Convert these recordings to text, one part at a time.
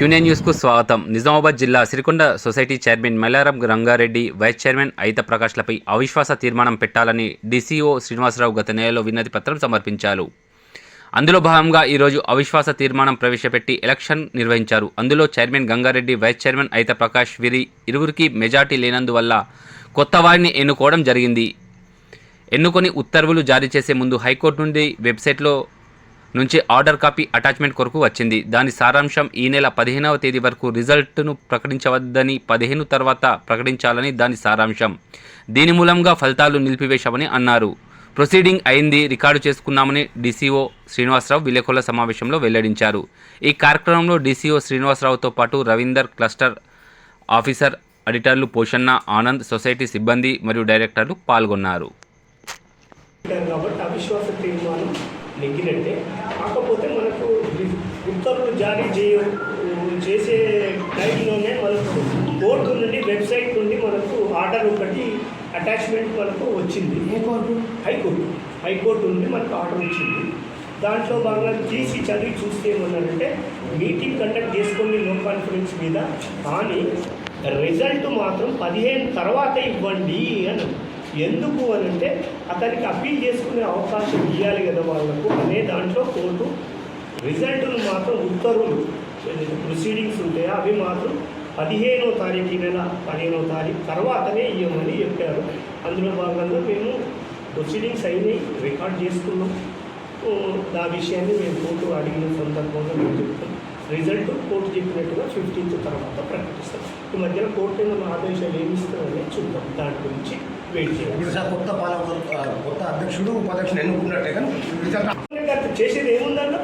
క్యూనియన్ న్యూస్కు స్వాగతం. నిజామాబాద్ జిల్లా Sirikonda society chairman Mallaram Rangareddy vice chairman Aitha ప్రకాష్లపై అవిశ్వాస తీర్మానం పెట్టాలని డీసీఓ శ్రీనివాసరావు గత నెలలో విన్నతి పత్రం సమర్పించారు. అందులో భాగంగా ఈరోజు అవిశ్వాస తీర్మానం ప్రవేశపెట్టి ఎలక్షన్ నిర్వహించారు. అందులో చైర్మన్ గంగారెడ్డి వైస్ చైర్మన్ అయిత ప్రకాష్ వీరి ఇరువురికి మెజార్టీ లేనందువల్ల కొత్త వారిని ఎన్నుకోవడం జరిగింది. ఎన్నుకొని ఉత్తర్వులు జారీ చేసే ముందు హైకోర్టు నుండి వెబ్సైట్లో నుంచి ఆర్డర్ కాపీ అటాచ్మెంట్ కొరకు వచ్చింది. దాని సారాంశం ఈ నెల పదిహేనవ తేదీ వరకు రిజల్ట్ను ప్రకటించవద్దని పదిహేను తర్వాత ప్రకటించాలని దాని సారాంశం. దీని మూలంగా ఫలితాలు నిలిపివేశామని అన్నారు. ప్రొసీడింగ్ అయింది రికార్డు చేసుకున్నామని డీసీఓ శ్రీనివాసరావు విలేకరుల సమావేశంలో వెల్లడించారు. ఈ కార్యక్రమంలో డీసీఓ శ్రీనివాసరావుతో పాటు రవీందర్ క్లస్టర్ ఆఫీసర్ అడిటర్లు పోషన్న ఆనంద్ సొసైటీ సిబ్బంది మరియు డైరెక్టర్లు పాల్గొన్నారు. కాబట్టి అవిశ్వాస తీర్మానం నెగ్గినట్టే. కాకపోతే మనకు ఉత్తర్వులు జారీ చేయ చేసే టైంలోనే మనకు కోర్టు నుండి వెబ్సైట్ నుండి మనకు ఆర్డర్ ఒకటి అటాచ్మెంట్ మనకు వచ్చింది. ఏ కోర్టు? హైకోర్టు. హైకోర్టు నుండి మనకు ఆర్డర్ వచ్చింది. దాంట్లో భాగంగా తీసి చదివి చూస్తే ఏమన్నారంటే మీటింగ్ కండక్ట్ చేసుకోండి నో కాన్ఫరెన్స్ మీద. కానీ రిజల్ట్ మాత్రం పదిహేను తర్వాత ఇవ్వండి అని. ఎందుకు అని అంటే అతనికి అప్పీల్ చేసుకునే అవకాశం ఇవ్వాలి కదా వాళ్ళకు అనే దాంట్లో కోర్టు రిజల్ట్ను మాత్రం ఉత్తర్వులు ప్రొసీడింగ్స్ ఉంటాయో అవి మాత్రం పదిహేనో తారీఖు ఈ నెల పదిహేనో తారీఖు తర్వాతనే ఇవ్వమని చెప్పారు. అందులో భాగంగా మేము ప్రొసీడింగ్స్ అయినాయి రికార్డ్ చేసుకున్నాం. ఓ, ఆ విషయాన్ని మేము కోర్టు అడిగిన సందర్భంగా మేము రిజల్ట్ కోర్టు చెప్పినట్టుగా ఫిఫ్టీన్త్ తర్వాత ప్రకటిస్తాం ఈ మధ్యన కోర్టు ఆదేశాలు ఏమి ఇస్తారని చూద్దాం. దాని గురించి వెయిట్ చేయాలి సార్ కొత్త పాలకులు ఆ, కొత్త అధ్యక్షుడు ఉపాధ్యక్షుడు ఎన్నుకున్నట్టే కానీ చేసేది ఏముందన్న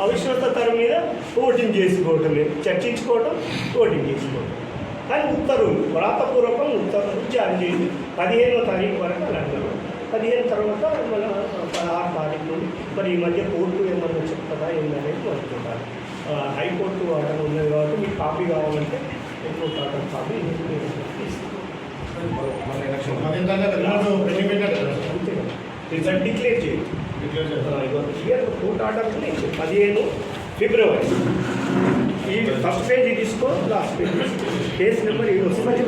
అవిశ్వాస తరం మీద ఓటింగ్ చేసుకోవటమే. చర్చించుకోవటం ఓటింగ్ చేసుకోవటం. కానీ ఉత్తర్వులు వ్రాతపూర్వకం ఉత్తర్వులు జారీ చేయండి. పదిహేనో తారీఖు వరకు అని అన్నారు పదిహేను తర్వాత మన పదహారు తారీఖు నుండి మరి ఈ మధ్య కోర్టు ఏమన్నా చెప్తుందా ఏందనేది మనం చూడాలి హైకోర్టు ఆర్డర్ ఉన్నది కాబట్టి మీకు కాపీ కావాలంటే high court order copy result declare చేయండి క్లియర్ కోర్ట్ ఆర్డర్ పదిహేను ఫిబ్రవరి. ఈ ఫస్ట్ పేజ్ తీసుకో లాస్ట్ పేజ్ కేసు నెంబర్ ఏడు వస్తుంది.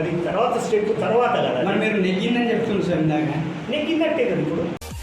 అది తర్వాత స్టెప్ తర్వాత కదా మరి మీరు నెగ్గిందని చెప్తున్నారు సార్ ఇందాక. నీకు కిందట్టే కదా ఇప్పుడు?